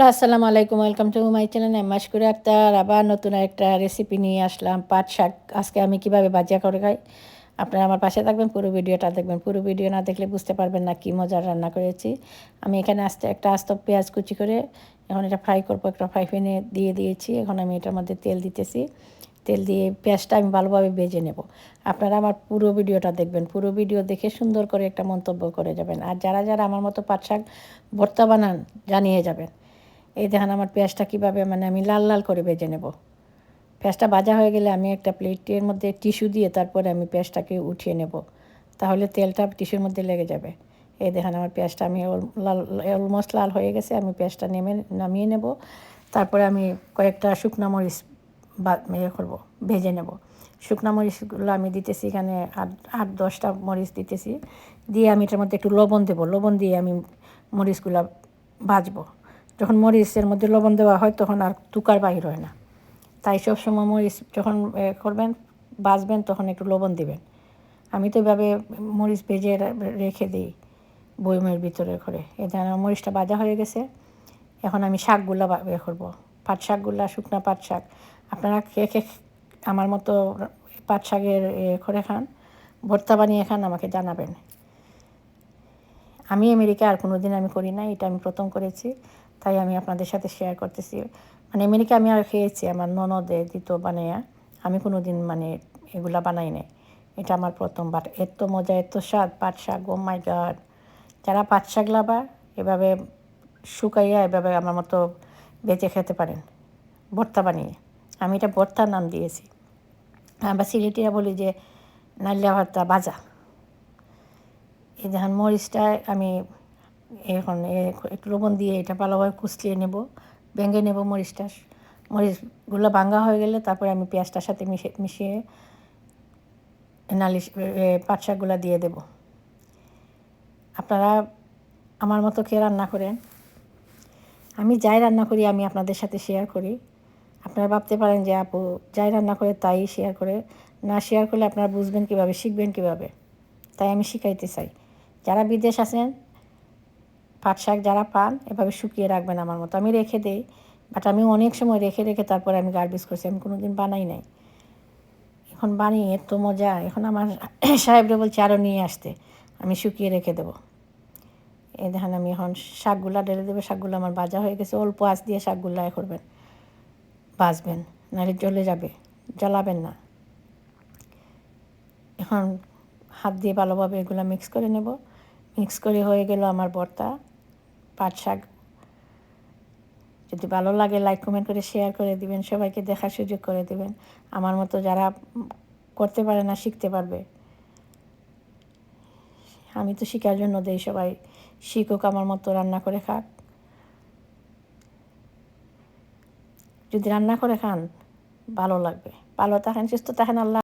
Hello, আসসালামু আলাইকুম। Welcome to my channel Maskuri Akter আবার নতুন একটা রেসিপি নিয়ে আসলাম, পাট শাক। আজকে আমি কীভাবে ভাজিয়া করে খাই? আপনারা আমার পাশে থাকবেন, পুরো ভিডিওটা দেখবেন। পুরো ভিডিও না দেখলে বুঝতে পারবেন না কী মজার রান্না করেছি। আমি এখানে আস্তে একটা আস্ত পেঁয়াজ কুচি করে, এখন এটা ফ্রাই করব, একটা ফ্রাই প্যানে দিয়ে দিয়েছি। এখন আমি এটার মধ্যে তেল দিতেছি। তেল দিয়ে পেঁয়াজটা আমি ভালোভাবে ভেজে নেব। আপনারা আমার পুরো ভিডিওটা দেখবেন। পুরো ভিডিও দেখে সুন্দর করে একটা মন্তব্য করে যাবেন। আর যারা যারা আমার মতো পাট শাক ভর্তা বানান, জানিয়ে যাবেন। এই দেখেন আমার পেঁয়াজটা কীভাবে মানে আমি লাল লাল করে ভেজে নেব। পেঁয়াজটা ভাজা হয়ে গেলে আমি একটা প্লেটের মধ্যে টিস্যু দিয়ে তারপরে আমি পেঁয়াজটাকে উঠিয়ে নেব। তাহলে তেলটা টিস্যুর মধ্যে লেগে যাবে। এই দেখেন আমার পেঁয়াজটা আমি লাল, অলমোস্ট লাল হয়ে গেছে, আমি পেঁয়াজটা নেমে, নামিয়ে নেব। তারপরে আমি কয়েকটা শুকনো মরিচ বা ইয়ে করব, ভেজে নেব। শুকনো মরিচগুলো আমি দিতেছি এখানে আট আট, দশটা মরিচ দিতেছি। দিয়ে আমি এটার মধ্যে একটু লবণ দেবো। লবণ দিয়ে আমি মরিচগুলো ভাজবো। যখন মরিচের মধ্যে লবণ দেওয়া হয়, তখন আর তুকার বাহির হয় না। তাই সব সময় মরিচ যখন করবেন বাজবেন তখন একটু লবণ দিবেন। আমি তো এভাবে মরিচ ভেজে রেখে দিই বইমের ভিতরে করে। এ ধরনের মরিচটা বাজা হয়ে গেছে। এখন আমি শাকগুলো এ করব। পাট শাকগুলো, শুকনো পাট শাক। আপনারা কে কে, আমার মতো পাট শাকের করে খান। ভর্তা বানিয়ে খান, আমাকে জানাবেন। আমি আমেরিকা আর কোনো দিন আমি করি না এটা আমি প্রথম করেছি, তাই আমি আপনাদের সাথে শেয়ার করতেছি। মানে আমেরিকা আমি আর খেয়েছি, আমার ননদে, দিত বানাইয়া আমি কোনো দিন মানে এগুলা বানাই নাই। এটা আমার প্রথম বাট এত মজা, এত স্বাদ পাট শাক ও মাই গাড যারা পাট শাক লাভার, এভাবে শুকাইয়া এভাবে আমার মতো বেঁচে খেতে পারেন। ভর্তা বানিয়ে। আমি এটা ভর্তার নাম দিয়েছি। আমরা সিলেটিরা বলি যে নালিয়া ভর্তা বাজা। এই দেখেন মরিচটা আমি এখন একটু লবণ দিয়ে এটা ভালোভাবে কুচলিয়ে নেব, ভেঙে নেব মরিচটা। মরিচগুলো ভাঙ্গা হয়ে গেলে তারপরে আমি পেঁয়াজটার সাথে মিশিয়ে মিশিয়ে নালিশ পাট শাকগুলো দিয়ে দেব। আপনারা আমার মতো কে রান্না করেন? আমি যাই রান্না করি, আমি আপনাদের সাথে শেয়ার করি। আপনারা ভাবতে পারেন যে, আপু, যাই রান্না করে তাই শেয়ার করে। না শেয়ার করলে আপনারা বুঝবেন কীভাবে, শিখবেন কীভাবে? তাই আমি শিখাইতে চাই। যারা বিদেশ আছেন, পাট শাক যারা পান, এভাবে শুকিয়ে রাখবেন আমার মতো। আমি রেখে দিই বাট আমি অনেক সময় রেখে রেখে তারপরে আমি গার্বিস করছি। আমি কোনো দিন বানাই নাই। এখন বানিয়ে এত মজা। এখন আমার সাহেবরে বলছে আরও নিয়ে আসতে। আমি শুকিয়ে রেখে দেবো। এই দেখেন আমি এখন শাকগুলা ঢেলে দেবো। শাকগুলো আমার ভাজা হয়ে গেছে। অল্প আঁচ দিয়ে শাকগুলো এ করবেন। ভাজবেন। নাহলে জ্বলে যাবে। জ্বালাবেন না। এখন হাত দিয়ে ভালোভাবে এগুলো মিক্স করে নেব। মিক্স করে হয়ে গেল আমার ভর্তা পাট শাক। যদি ভালো লাগে লাইক কমেন্ট করে শেয়ার করে দিবেন, সবাইকে দেখার সুযোগ করে দিবেন। আমার মতো যারা করতে পারে না, শিখতে পারবে। আমি তো শেখার জন্য দেই সবাই, শিখুক আমার মতো, রান্না করে খাক। যদি রান্না করে খান, ভালো লাগবে। ভালো থাকেন, সুস্থ থাকেন, আল্লাহ